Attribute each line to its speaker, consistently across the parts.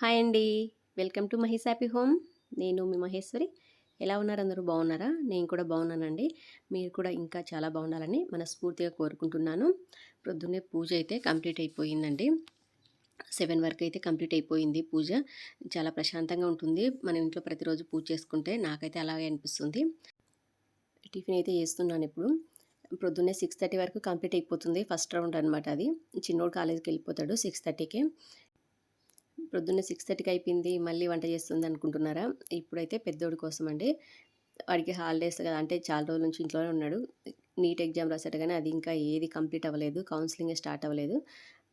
Speaker 1: Hi అండి. Welcome to Mahesh happy home. నేను మీ మహేశ్వరి. ఎలా ఉన్నారు అందరూ? బాగున్నారా? నేను కూడా బాగున్నానండి. మీరు కూడా ఇంకా చాలా బాగుండాలని మనస్ఫూర్తిగా కోరుకుంటున్నాను. ప్రొద్దున్నే పూజ అయితే కంప్లీట్ అయిపోయిందండి. సెవెన్ వరకు అయితే కంప్లీట్ అయిపోయింది పూజ. చాలా ప్రశాంతంగా ఉంటుంది. మన ఇంట్లో ప్రతిరోజు పూజ చేసుకుంటే నాకైతే అలాగే అనిపిస్తుంది. టిఫిన్ అయితే చేస్తున్నాను ఇప్పుడు. ప్రొద్దున్నే సిక్స్ థర్టీ వరకు కంప్లీట్ అయిపోతుంది ఫస్ట్ రౌండ్ అనమాట అది. చిన్నోడు కాలేజీకి వెళ్ళిపోతాడు సిక్స్ థర్టీకి. ప్రొద్దున్న సిక్స్ థర్టీకి అయిపోయింది మళ్ళీ వంట చేస్తుంది అనుకుంటున్నారా? ఇప్పుడైతే పెద్దోడి కోసం అండి వాడికి హాలిడేస్ కదా అంటే చాలా రోజుల నుంచి ఇంట్లోనే ఉన్నాడు. నీట్ ఎగ్జామ్ రాసాడు కానీ అది ఇంకా ఏది కంప్లీట్ అవ్వలేదు కౌన్సిలింగ్ స్టార్ట్ అవ్వలేదు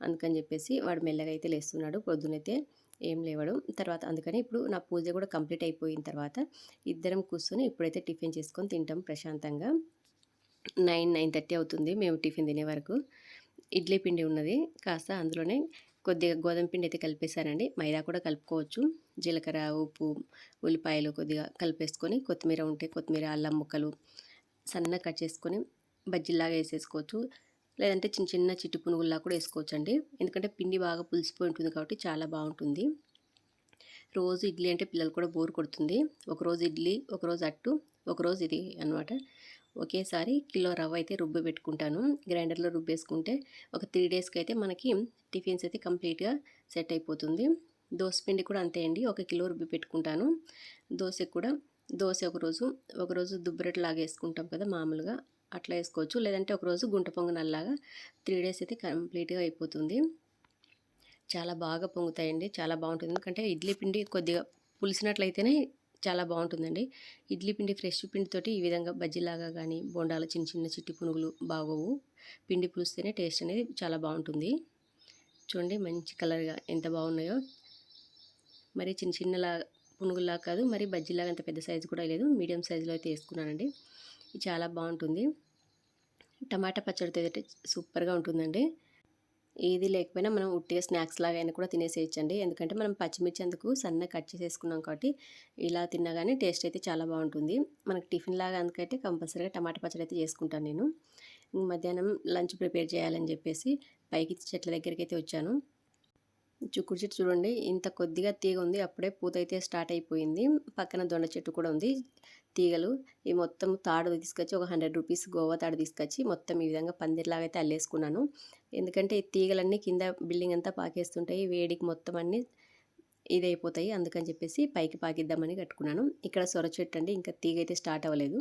Speaker 1: అందుకని చెప్పేసి వాడు మెల్లగా అయితే లేస్తున్నాడు. పొద్దునైతే ఏం లేవడు తర్వాత అందుకని ఇప్పుడు నా పూజ కూడా కంప్లీట్ అయిపోయిన తర్వాత ఇద్దరం కూర్చొని ఇప్పుడైతే టిఫిన్ చేసుకొని తింటాం ప్రశాంతంగా. నైన్ నైన్ థర్టీ అవుతుంది మేము టిఫిన్ తినే వరకు. ఇడ్లీ పిండి ఉన్నది కాస్త అందులోనే కొద్దిగా గోధుమ పిండి అయితే కలిపేశానండి. మైదా కూడా కలుపుకోవచ్చు. జీలకర్ర ఉప్పు ఉల్లిపాయలు కొద్దిగా కలిపేసుకొని కొత్తిమీర ఉంటే కొత్తిమీర అల్లం ముక్కలు సన్నగా కట్ చేసుకొని బజ్జీలాగా వేసేసుకోవచ్చు. లేదంటే చిన్న చిన్న చిట్టు పునుగుల్లా కూడా వేసుకోవచ్చు అండి ఎందుకంటే పిండి బాగా పులిసిపోయి ఉంటుంది కాబట్టి చాలా బాగుంటుంది. రోజు ఇడ్లీ అంటే పిల్లలు కూడా బోర్ కొడుతుంది. ఒకరోజు ఇడ్లీ ఒకరోజు అట్టు ఒకరోజు ఇది అనమాట ఒకేసారి కిలో రవ్వ అయితే రుబ్బి పెట్టుకుంటాను. గ్రైండర్లో రుబ్బేసుకుంటే ఒక త్రీ డేస్కి అయితే మనకి టిఫిన్స్ అయితే కంప్లీట్గా సెట్ అయిపోతుంది. దోశ పిండి కూడా అంతే అండి ఒక కిలో రుబ్బి పెట్టుకుంటాను. దోశ కూడా దోశ ఒకరోజు ఒకరోజు దుబ్బరెట్ లాగా వేసుకుంటాం కదా మామూలుగా అట్లా వేసుకోవచ్చు. లేదంటే ఒకరోజు గుంట పొంగనల్లాగా త్రీ డేస్ అయితే కంప్లీట్గా అయిపోతుంది. చాలా బాగా పొంగుతాయండి చాలా బాగుంటుంది. ఎందుకంటే ఇడ్లీ పిండి కొద్దిగా పులిసినట్లయితేనే చాలా బాగుంటుందండి. ఇడ్లీ పిండి ఫ్రెష్ పిండితోటి ఈ విధంగా బజ్జీలాగా కానీ బొండాలు చిన్న చిన్న చిట్టి పునుగులు బాగోవు. పిండి పులిస్తేనే టేస్ట్ అనేది చాలా బాగుంటుంది. చూడండి మంచి కలర్గా ఎంత బాగున్నాయో. మరి చిన్న చిన్నలా పునుగులా కాదు మరి బజ్జీలాగా అంత పెద్ద సైజు కూడా లేదు. మీడియం సైజులో అయితే వేసుకున్నానండి. ఇది చాలా బాగుంటుంది. టమాటా పచ్చడితో అయితే సూపర్గా ఉంటుందండి. ఏది లేకపోయినా మనం ఉట్టిగా స్నాక్స్ లాగా అయినా కూడా తినేసేయచ్చండి. ఎందుకంటే మనం పచ్చిమిర్చి అందుకు సన్న కట్ చేసేసుకున్నాం కాబట్టి ఇలా తిన్నా కానీ టేస్ట్ అయితే చాలా బాగుంటుంది. మనకు టిఫిన్ లాగా అందుకైతే కంపల్సరీగా టమాటా పచ్చడి అయితే చేసుకుంటాను నేను. మధ్యాహ్నం లంచ్ ప్రిపేర్ చేయాలని చెప్పేసి పైకి చెట్ల దగ్గరికి అయితే వచ్చాను. చుక్కుడు చెట్టు చూడండి ఇంత కొద్దిగా తీగ ఉంది అప్పుడే పూత అయితే స్టార్ట్ అయిపోయింది. పక్కన దొండ చెట్టు కూడా ఉంది. తీగలు ఈ మొత్తం తాడు తీసుకొచ్చి ఒక హండ్రెడ్ రూపీస్ గోవా తాడు తీసుకొచ్చి మొత్తం ఈ విధంగా పందిరిలాగా అయితే అల్లేసుకున్నాను. ఎందుకంటే ఈ తీగలన్నీ కింద బిల్డింగ్ అంతా పాకేస్తుంటాయి వేడికి మొత్తం అన్నీ ఇదైపోతాయి. అందుకని చెప్పేసి పైకి పాకిద్దామని కట్టుకున్నాను. ఇక్కడ సొర చెట్టు అండి ఇంకా తీగ అయితే స్టార్ట్ అవ్వలేదు.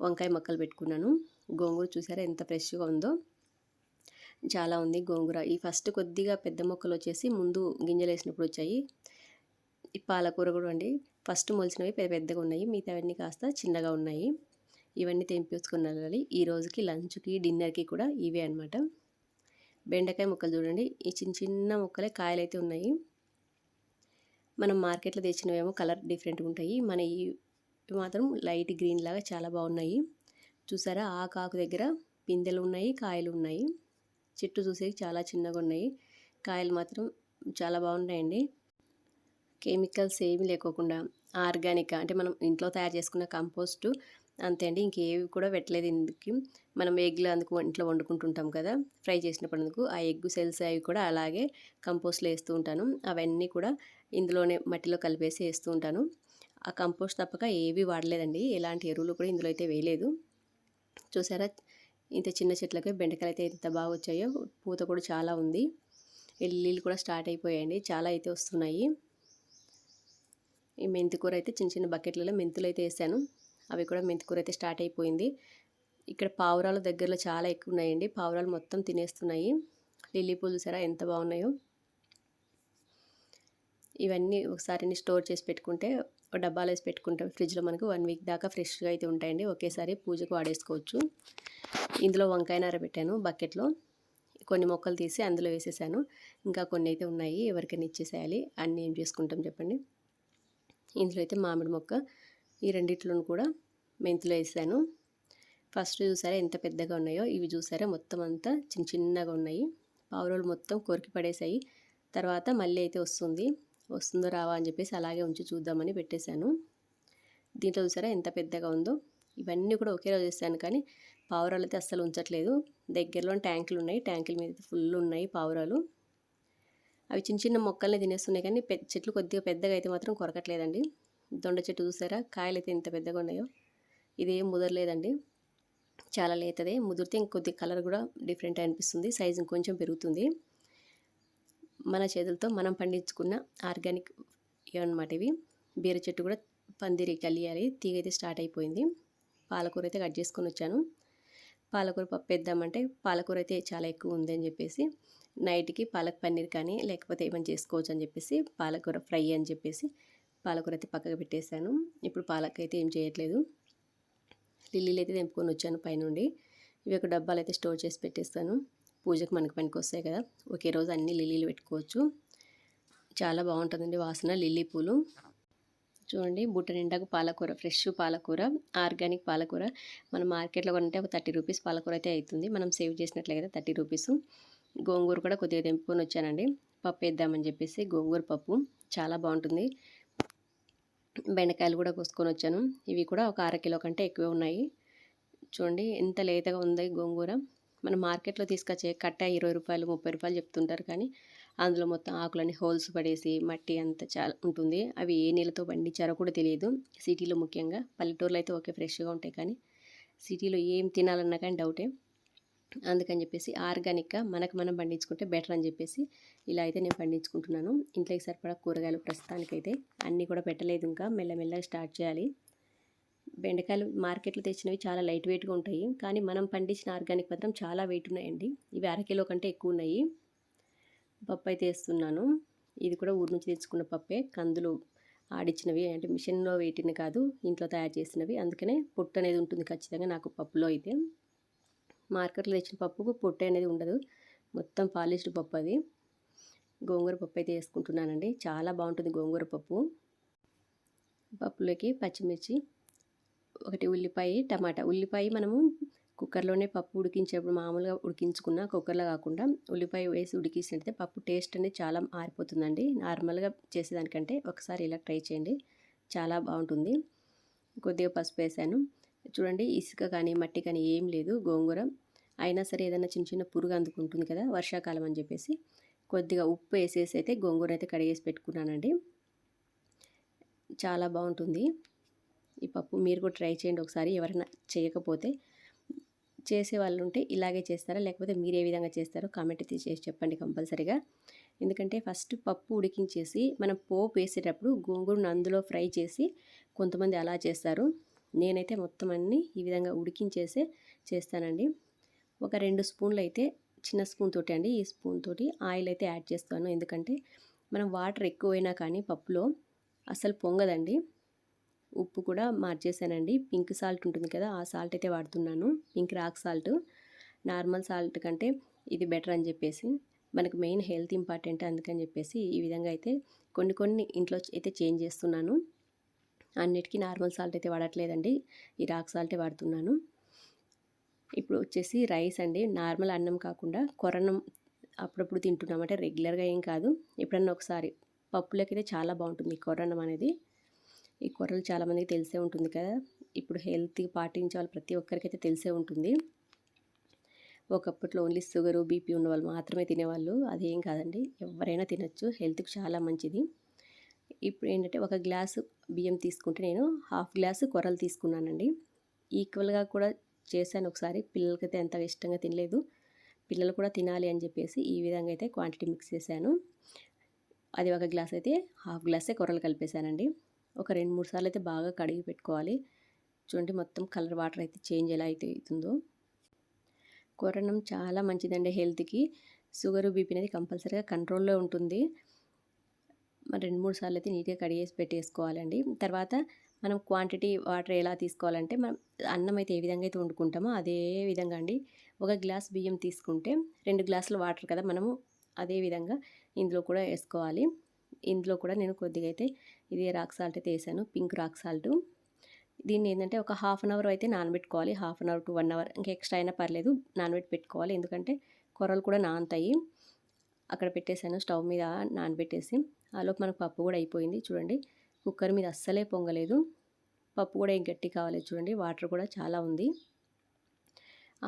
Speaker 1: వంకాయ మొక్కలు పెట్టుకున్నాను. గోంగూర చూసారా ఎంత ఫ్రెష్గా ఉందో. చాలా ఉంది గోంగూర. ఈ ఫస్ట్ కొద్దిగా పెద్ద మొక్కలు వచ్చేసి ముందు గింజలు వేసినప్పుడు వచ్చాయి. ఈ పాలకూర కూడా అండి. ఫస్ట్ మొలిచినవి పెద్ద పెద్దగా ఉన్నాయి. మిగతావన్నీ కాస్త చిన్నగా ఉన్నాయి. ఇవన్నీ తెంపించుకున్నాలి ఈ రోజుకి లంచ్కి డిన్నర్కి కూడా ఇవే అనమాట బెండకాయ ముక్కలు చూడండి. ఈ చిన్న చిన్న ముక్కలే కాయలైతే ఉన్నాయి. మనం మార్కెట్లో తెచ్చినవేమో కలర్ డిఫరెంట్గా ఉంటాయి. మన ఈ మాత్రం లైట్ గ్రీన్ లాగా చాలా బాగున్నాయి. చూసారా? ఆ కాకు దగ్గర పిందెలు ఉన్నాయి కాయలు ఉన్నాయి. చెట్టు చూసేవి చాలా చిన్నగా ఉన్నాయి. కాయలు మాత్రం చాలా బాగున్నాయండి. కెమికల్స్ ఏమీ లేకోకుండా ఆర్గానిక్ అంటే మనం ఇంట్లో తయారు చేసుకున్న కంపోస్టు అంతే అండి. ఇంకేవి కూడా పెట్టలేదు ఇందుకు. మనం ఎగ్లు అందుకు ఇంట్లో వండుకుంటుంటాం కదా. ఫ్రై చేసినప్పుడు అందుకు ఆ ఎగ్ సెల్స్ అవి కూడా అలాగే కంపోస్ట్లో వేస్తూ ఉంటాను. అవన్నీ కూడా ఇందులోనే మట్టిలో కలిపేసి వేస్తూ ఉంటాను. ఆ కంపోస్ట్ తప్పక ఏవి వాడలేదండి. ఎలాంటి ఎరువులు కూడా ఇందులో అయితే వేయలేదు. చూసారా? ఇంత చిన్న చెట్లకి బెండకాయలు అయితే ఎంత బాగా వచ్చాయో పూత కూడా చాలా ఉంది. ఎల్లీలు కూడా స్టార్ట్ అయిపోయాయండి. చాలా అయితే వస్తున్నాయి. ఈ మెంతికూర అయితే చిన్న చిన్న బకెట్లలో మెంతులు అయితే వేసాను. అవి కూడా మెంతికూర అయితే స్టార్ట్ అయిపోయింది. ఇక్కడ పావురాలు దగ్గరలో చాలా ఎక్కువ ఉన్నాయండి. పావురాలు మొత్తం తినేస్తున్నాయి. లిల్లీ పూలు చూసారా ఎంత బాగున్నాయో. ఇవన్నీ ఒకసారి స్టోర్ చేసి పెట్టుకుంటే ఒక డబ్బాలో వేసి పెట్టుకుంటాం ఫ్రిడ్జ్లో మనకు వన్ వీక్ దాకా ఫ్రెష్గా అయితే ఉంటాయండి. ఒకేసారి పూజకు వాడేసుకోవచ్చు. ఇందులో వంకాయ నార పెట్టాను బకెట్లో. కొన్ని మొక్కలు తీసి అందులో వేసేసాను. ఇంకా కొన్ని అయితే ఉన్నాయి ఎవరికైనా ఇచ్చేసేయాలి. అన్నీ ఏం చేసుకుంటాం చెప్పండి. ఇందులో అయితే మామిడి మొక్క ఈ రెండిట్లను కూడా మెంతులు వేసాను. ఫస్ట్ చూసారా ఎంత పెద్దగా ఉన్నాయో? ఇవి చూసారా? మొత్తం అంతా చిన్న చిన్నగా ఉన్నాయి. పావురోలు మొత్తం కొరికి పడేసాయి తర్వాత మళ్ళీ అయితే వస్తుంది. వస్తుందో రావా అని చెప్పేసి అలాగే ఉంచి చూద్దామని పెట్టేశాను. దీంట్లో చూసారా ఎంత పెద్దగా ఉందో? ఇవన్నీ కూడా ఒకే రోజు వేసాను కానీ పావురాలు అయితే అస్సలు ఉంచట్లేదు. దగ్గరలో ట్యాంకులు ఉన్నాయి ట్యాంకుల మీద ఫుల్ ఉన్నాయి పావురాలు. అవి చిన్న చిన్న మొక్కల్ని తినేస్తున్నాయి కానీ పెద్ద చెట్లు కొద్దిగా పెద్దగా అయితే మాత్రం కొరకట్లేదండి. దొండ చెట్టు చూసారా? కాయలు అయితే ఎంత పెద్దగా ఉన్నాయో? ఇదేం ముదరలేదండి. చాలా లేతదే. ముదిరితే ఇంకొద్ది కలర్ కూడా డిఫరెంట్ అనిపిస్తుంది. సైజు ఇంకొంచెం పెరుగుతుంది. మన చేతులతో మనం పండించుకున్న ఆర్గానిక్ అనమాట ఇవి. బీర చెట్టు కూడా పందిరి కలియాలి తీగ అయితే స్టార్ట్ అయిపోయింది. పాలకూర అయితే కట్ చేసుకొని వచ్చాను పాలకూర పప్పు వేద్దామంటే పాలకూర అయితే చాలా ఎక్కువ ఉంది అని చెప్పేసి నైట్కి పాలక్ పన్నీర్ కానీ లేకపోతే ఏమైనా చేసుకోవచ్చు అని చెప్పేసి పాలకూర ఫ్రై అని చెప్పేసి పాలకూర అయితే పక్కకు పెట్టేశాను. ఇప్పుడు పాలక్ అయితే ఏం చేయట్లేదు. లిల్లీలు అయితే తెంపుకొని వచ్చాను పైనుండి. ఇవి ఒక డబ్బాలు అయితే స్టోర్ చేసి పెట్టేస్తాను. పూజకు మనకు పనికి వస్తాయి కదా ఒకే రోజు అన్ని లిల్లీలు పెట్టుకోవచ్చు. చాలా బాగుంటుందండి వాసన లిల్లీ పూలు. చూడండి. బుట్ట నిండాకు పాలకూర ఫ్రెష్ పాలకూర ఆర్గానిక్ పాలకూర. మనం మార్కెట్లో కొంటే ఒక థర్టీ రూపీస్ పాలకూర అయితే అవుతుంది మనం సేవ్ చేసినట్లయితే థర్టీ రూపీస్. గోంగూర కూడా కొద్దిగా తెంపుకొని వచ్చానండి. పప్పు వేద్దామని చెప్పేసి గోంగూర పప్పు. చాలా బాగుంటుంది. బెండకాయలు కూడా కోసుకొని వచ్చాను. ఇవి కూడా ఒక అర కిలో కంటే ఎక్కువ ఉన్నాయి. చూడండి ఎంత లేతగా ఉంది గోంగూర. మనం మార్కెట్లో తీసుకొచ్చే కట్ట ఇరవై రూపాయలు ముప్పై రూపాయలు చెప్తుంటారు కానీ అందులో మొత్తం ఆకులని హోల్స్ పడేసి మట్టి అంత చాలా ఉంటుంది. అవి ఏ నీళ్ళతో పండించారో కూడా తెలియదు. సిటీలో ముఖ్యంగా. పల్లెటూరులో అయితే ఓకే ఫ్రెష్గా ఉంటాయి కానీ సిటీలో ఏం తినాలన్నా కానీ డౌటే. అందుకని చెప్పేసి ఆర్గానిక్గా మనకు మనం పండించుకుంటే బెటర్ అని చెప్పేసి ఇలా అయితే నేను పండించుకుంటున్నాను. ఇంట్లోకి సరిపడా కూరగాయలు ప్రస్తుతానికైతే అన్నీ కూడా పెట్టలేదు ఇంకా. మెల్లమెల్లగా స్టార్ట్ చేయాలి. బెండకాయలు మార్కెట్లో తెచ్చినవి చాలా లైట్ వెయిట్గా ఉంటాయి. కానీ మనం పండించిన ఆర్గానిక్ మాత్రం చాలా వెయిట్ ఉన్నాయండి. ఇవి అరకిలో కంటే ఎక్కువ ఉన్నాయి. పప్పు అయితే వేస్తున్నాను. ఇది కూడా ఊరి నుంచి తెచ్చుకున్న పప్పే. కందులు ఆడిచ్చినవి అంటే మిషన్లో వేటిని కాదు ఇంట్లో తయారు చేసినవి. అందుకనే పొట్టు అనేది ఉంటుంది ఖచ్చితంగా నాకు పప్పులో అయితే. మార్కెట్లో తెచ్చిన పప్పుకు పొట్టు అనేది ఉండదు. మొత్తం పాలిష్డ్ పప్పు అది. గోంగూర పప్పు అయితే వేసుకుంటున్నానండి. చాలా బాగుంటుంది గోంగూర పప్పు. పప్పులోకి పచ్చిమిర్చి ఒకటి ఉల్లిపాయ టమాటా. ఉల్లిపాయ మనము కుక్కర్లోనే పప్పు ఉడికించేప్పుడు మామూలుగా ఉడికించుకున్న కుక్కర్లో కాకుండా ఉల్లిపాయ వేసి ఉడికిస్తే పప్పు టేస్ట్ అనేది చాలా మారిపోతుందండి. నార్మల్గా చేసేదానికంటే ఒకసారి ఇలా ట్రై చేయండి. చాలా బాగుంటుంది. కొద్దిగా పసుపు వేసాను. చూడండి ఇసుక కానీ మట్టి కానీ ఏం లేదు. గోంగూర అయినా సరే ఏదైనా చిన్న చిన్న పురుగు అందుకుంటుంది కదా వర్షాకాలం అని చెప్పేసి. కొద్దిగా ఉప్పు వేసేసి అయితే గోంగూర అయితే కడిగేసి పెట్టుకున్నానండి. చాలా బాగుంటుంది. ఈ పప్పు మీరు కూడా ట్రై చేయండి ఒకసారి. ఎవరైనా చేయకపోతే చేసే వాళ్ళు ఉంటే ఇలాగే చేస్తారా? లేకపోతే మీరు ఏ విధంగా చేస్తారో కామెంట్ అయితే చేసి చెప్పండి కంపల్సరీగా. ఎందుకంటే ఫస్ట్ పప్పు ఉడికించేసి మనం పోపు వేసేటప్పుడు గోంగూరను అందులో ఫ్రై చేసి కొంతమంది అలా చేస్తారు. నేనైతే మొత్తం అన్నీ ఈ విధంగా ఉడికించేసే చేస్తానండి. ఒక రెండు స్పూన్లు అయితే చిన్న స్పూన్ తోటి అండి. ఈ స్పూన్ తోటి ఆయిల్ అయితే యాడ్ చేస్తాను. ఎందుకంటే మనం వాటర్ ఎక్కువైనా కానీ పప్పులో అసలు పొంగదండి. ఉప్పు కూడా మార్చేసానండి. పింక్ సాల్ట్ ఉంటుంది కదా ఆ సాల్ట్ అయితే వాడుతున్నాను. Pink rock salt normal salt కంటే ఇది బెటర్ అని చెప్పేసి మనకు మెయిన్ హెల్త్ ఇంపార్టెంట్ అందుకని చెప్పేసి ఈ విధంగా అయితే కొన్ని కొన్ని ఇంట్లో అయితే చేంజ్ చేస్తున్నాను. అన్నిటికీ నార్మల్ సాల్ట్ అయితే వాడట్లేదండి. ఈ రాక్ సాల్టే వాడుతున్నాను. ఇప్పుడు వచ్చేసి రైస్ అండి. నార్మల్ అన్నం కాకుండా కొరన్నం అప్పుడప్పుడు తింటున్నాం. అంటే రెగ్యులర్గా ఏం కాదు. ఎప్పుడన్నా ఒకసారి పప్పులకైతే చాలా బాగుంటుంది కొరన్నం అనేది. ఈ కూరలు చాలామందికి తెలిసే ఉంటుంది కదా. ఇప్పుడు హెల్త్ పాటించే వాళ్ళు ప్రతి ఒక్కరికైతే తెలిసే ఉంటుంది. ఒకప్పట్లో ఓన్లీ షుగరు బీపీ ఉన్న వాళ్ళు మాత్రమే తినేవాళ్ళు. అదేం కాదండి. ఎవరైనా తినచ్చు. హెల్త్కి చాలా మంచిది. ఇప్పుడు ఏంటంటే ఒక గ్లాసు బియ్యం తీసుకుంటే నేను హాఫ్ గ్లాసు కొరలు తీసుకున్నానండి. ఈక్వల్గా కూడా చేశాను ఒకసారి. పిల్లలకైతే ఎంత ఇష్టంగా తినలేదు. పిల్లలు కూడా తినాలి అని చెప్పేసి ఈ విధంగా అయితే క్వాంటిటీ మిక్స్ చేశాను. అది ఒక గ్లాస్ అయితే హాఫ్ గ్లాసే కొరలు కలిపేశానండి. ఒక రెండు మూడు సార్లు అయితే బాగా కడిగి పెట్టుకోవాలి. చూడండి మొత్తం కలర్ వాటర్ అయితే చేంజ్ ఎలా అయితే అవుతుందో. కొరన్నం చాలా మంచిదండి హెల్త్కి. షుగర్ బీపీ అనేది కంపల్సరీగా కంట్రోల్లో ఉంటుంది. మరి రెండు మూడు సార్లు అయితే నీట్గా కడిగేసి పెట్టేసుకోవాలండి. తర్వాత మనం క్వాంటిటీ వాటర్ ఎలా తీసుకోవాలంటే మనం అన్నం అయితే ఏ విధంగా అయితే వండుకుంటామో అదే విధంగా అండి. ఒక గ్లాస్ బియ్యం తీసుకుంటే రెండు గ్లాసుల వాటర్ కదా మనము అదే విధంగా ఇందులో కూడా వేసుకోవాలి. ఇందులో కూడా నేను కొద్దిగా అయితే ఇది రాక్ సాల్ట్ అయితే వేసాను పింక్ రాక్ సాల్ట్. దీన్ని ఏంటంటే ఒక హాఫ్ అన్ అవర్ అయితే నానబెట్టుకోవాలి half an hour to one hour. ఇంకా ఎక్స్ట్రా అయినా పర్లేదు నానబెట్టి పెట్టుకోవాలి. ఎందుకంటే కూరలు కూడా నానతాయి. అక్కడ పెట్టేశాను స్టవ్ మీద నానబెట్టేసి. ఆలోపు మనకు పప్పు కూడా అయిపోయింది. చూడండి కుక్కర్ మీద అస్సలే పొంగలేదు. పప్పు కూడా ఏం గట్టి కావాలి చూడండి వాటర్ కూడా చాలా ఉంది.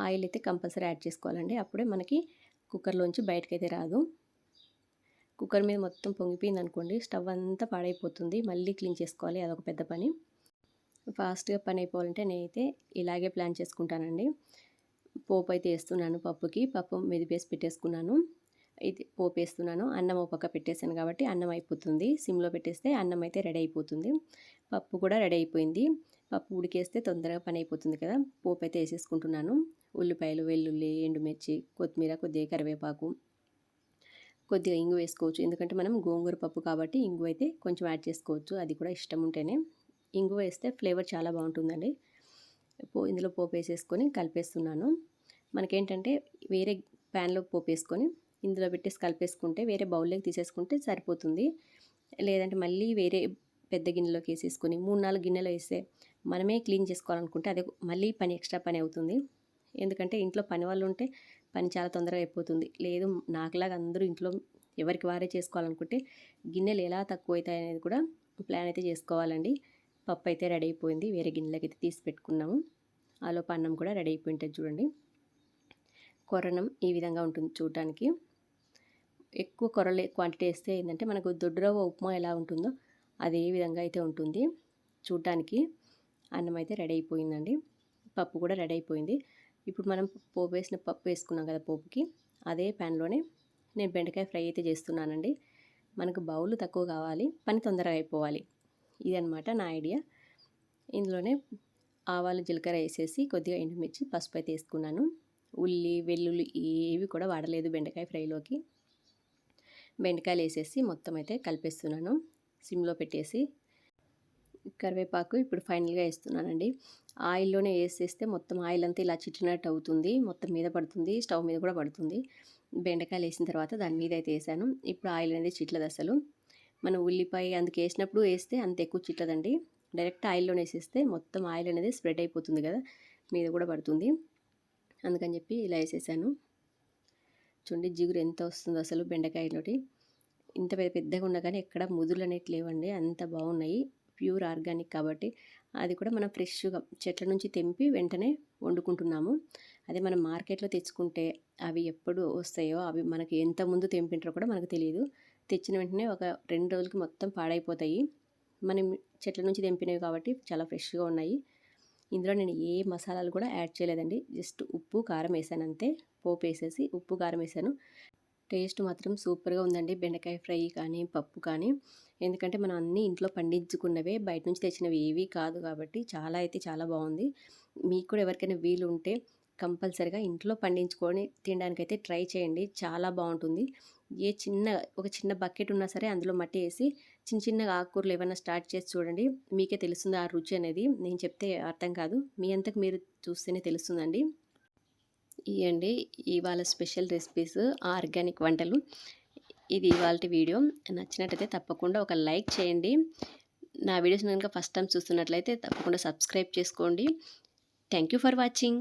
Speaker 1: ఆయిల్ అయితే కంపల్సరీ యాడ్ చేసుకోవాలండి. అప్పుడే మనకి కుక్కర్లోంచి బయటకైతే రాదు. కుక్కర్ మీద మొత్తం పొంగిపోయింది అనుకోండి స్టవ్ అంతా పాడైపోతుంది. మళ్ళీ క్లీన్ చేసుకోవాలి అదొక పెద్ద పని. ఫాస్ట్గా పని అయిపోవాలంటే నేనైతే ఇలాగే ప్లాన్ చేసుకుంటానండి. పోపు అయితే వేస్తున్నాను పప్పుకి. పప్పు మెదిపేసి పెట్టేసుకున్నాను. ఇది పోపు వేస్తున్నాను. అన్నం ఒక పక్క పెట్టేశాను కాబట్టి అన్నం అయిపోతుంది. సిమ్లో పెట్టేస్తే అన్నం అయితే రెడీ అయిపోతుంది. పప్పు కూడా రెడీ అయిపోయింది. పప్పు ఉడికేస్తే తొందరగా పని అయిపోతుంది కదా. పోపు అయితే వేసేసుకుంటున్నాను. ఉల్లిపాయలు వెల్లుల్లి ఎండుమిర్చి కొత్తిమీర కొద్దిగా కరివేపాకు. కొద్దిగా ఇంగు వేసుకోవచ్చు. ఎందుకంటే మనం గోంగూర పప్పు కాబట్టి ఇంగు అయితే కొంచెం యాడ్ చేసుకోవచ్చు. అది కూడా ఇష్టం ఉంటేనే. ఇంగు వేస్తే ఫ్లేవర్ చాలా బాగుంటుందండి. పో ఇందులో పోపు వేసేసుకొని కలిపేస్తున్నాను. మనకేంటంటే వేరే ప్యాన్లో పోపు వేసుకొని ఇందులో పెట్టేసి కలిపేసుకుంటే వేరే బౌల్లోకి తీసేసుకుంటే సరిపోతుంది. లేదంటే మళ్ళీ వేరే పెద్ద గిన్నెలోకి వేసేసుకొని మూడు నాలుగు గిన్నెలు వేస్తే మనమే క్లీన్ చేసుకోవాలనుకుంటే అదే మళ్ళీ పని ఎక్స్ట్రా పని అవుతుంది. ఎందుకంటే ఇంట్లో పని వాళ్ళు ఉంటే పని చాలా తొందరగా అయిపోతుంది. లేదు నాకులాగా అందరూ ఇంట్లో ఎవరికి వారే చేసుకోవాలనుకుంటే గిన్నెలు ఎలా తక్కువ అవుతాయి అనేది కూడా ప్లాన్ అయితే చేసుకోవాలండి. పప్పు అయితే రెడీ అయిపోయింది. వేరే గిన్నెలకి అయితే తీసి పెట్టుకున్నాము. ఆలోపు అన్నం కూడా రెడీ అయిపోయి ఉంటుంది చూడండి. కొరణం ఈ విధంగా ఉంటుంది చూడటానికి ఎక్కువ కొరలే క్వాంటిటీ వేస్తే ఏంటంటే మనకు దొడ్డురవ ఉప్మా ఎలా ఉంటుందో అదే విధంగా అయితే ఉంటుంది. చూడటానికి అన్నం అయితే రెడీ అయిపోయిందండి. పప్పు కూడా రెడీ అయిపోయింది. ఇప్పుడు మనం పోపు వేసిన పప్పు వేసుకున్నాం కదా పోపుకి అదే ప్యాన్లోనే నేను బెండకాయ ఫ్రై అయితే చేస్తున్నానండి. మనకు బౌల్ తక్కువ కావాలి పని తొందరగా అయిపోవాలి. ఇదనమాట నా ఐడియా. ఇందులోనే ఆవాలు జీలకర్ర వేసేసి కొద్దిగా ఎండుమిర్చి పసుపు అయితే వేసుకున్నాను. ఉల్లి వెల్లుల్లి ఏవి కూడా వాడలేదు బెండకాయ ఫ్రైలోకి. బెండకాయలు వేసేసి మొత్తం అయితే కలిపేస్తున్నాను. సిమ్లో పెట్టేసి కరివేపాకు ఇప్పుడు ఫైనల్గా వేస్తున్నానండి. ఆయిల్లోనే వేసేస్తే మొత్తం ఆయిల్ అంతా ఇలా చిట్టినట్టు అవుతుంది. మొత్తం మీద పడుతుంది. స్టవ్ మీద కూడా పడుతుంది. బెండకాయలు వేసిన తర్వాత దాని మీద అయితే వేసాను. ఇప్పుడు ఆయిల్ అనేది చిట్లదు అసలు. మనం ఉల్లిపాయ అందుకు వేసినప్పుడు వేస్తే అంత ఎక్కువ చిట్లదండి. డైరెక్ట్ ఆయిల్లోనే వేసేస్తే మొత్తం ఆయిల్ అనేది స్ప్రెడ్ అయిపోతుంది కదా మీద కూడా పడుతుంది. అందుకని చెప్పి ఇలా వేసేసాను. చూడండి జిగురు ఎంత వస్తుందో అసలు బెండకాయలోటి. ఇంత పెద్ద పెద్దగా ఉన్నా కానీ ఎక్కడ ముదులు అనేవి లేవండి. అంత బాగున్నాయి. ప్యూర్ ఆర్గానిక్ కాబట్టి అది కూడా మనం ఫ్రెష్గా చెట్ల నుంచి తెంపి వెంటనే వండుకుంటున్నాము. అదే మనం మార్కెట్లో తెచ్చుకుంటే అవి ఎప్పుడు వస్తాయో అవి మనకి ఎంత ముందు తెంపింటారో కూడా మనకు తెలియదు తెచ్చిన వెంటనే ఒక రెండు రోజులకి మొత్తం పాడైపోతాయి. మనం చెట్ల నుంచి తెంపినవి కాబట్టి చాలా ఫ్రెష్గా ఉన్నాయి. ఇందులో నేను ఏ మసాలాలు కూడా యాడ్ చేయలేదండి. జస్ట్ ఉప్పు కారం వేసాను అంతే. పోపు వేసేసి ఉప్పు కారం వేసాను. టేస్ట్ మాత్రం సూపర్గా ఉందండి. బెండకాయ ఫ్రై కానీ పప్పు కానీ. ఎందుకంటే మనం అన్నీ ఇంట్లో పండించుకున్నవే బయట నుంచి తెచ్చినవి ఏవి కాదు కాబట్టి చాలా అయితే చాలా బాగుంది. మీకు కూడా ఎవరికైనా వీలు ఉంటే కంపల్సరిగా ఇంట్లో పండించుకొని తినడానికైతే ట్రై చేయండి. చాలా బాగుంటుంది. ఏ చిన్న ఒక చిన్న బకెట్ ఉన్నా సరే అందులో మట్టి వేసి చిన్న చిన్నగా ఆకుకూరలు ఏమైనా స్టార్ట్ చేసి చూడండి. మీకే తెలుస్తుంది ఆ రుచి అనేది. నేను చెప్తే అర్థం కాదు. మీ అంతకు మీరు చూస్తేనే తెలుస్తుందండి. ఇవ్వండి ఇవాళ స్పెషల్ రెసిపీస్ ఆర్గానిక్ వంటలు. ఇది ఇవాళ వీడియో. నచ్చినట్టయితే తప్పకుండా ఒక లైక్ చేయండి. నా వీడియోస్ కనుక ఫస్ట్ టైం చూస్తున్నట్లయితే తప్పకుండా సబ్స్క్రైబ్ చేసుకోండి. Thank you for watching.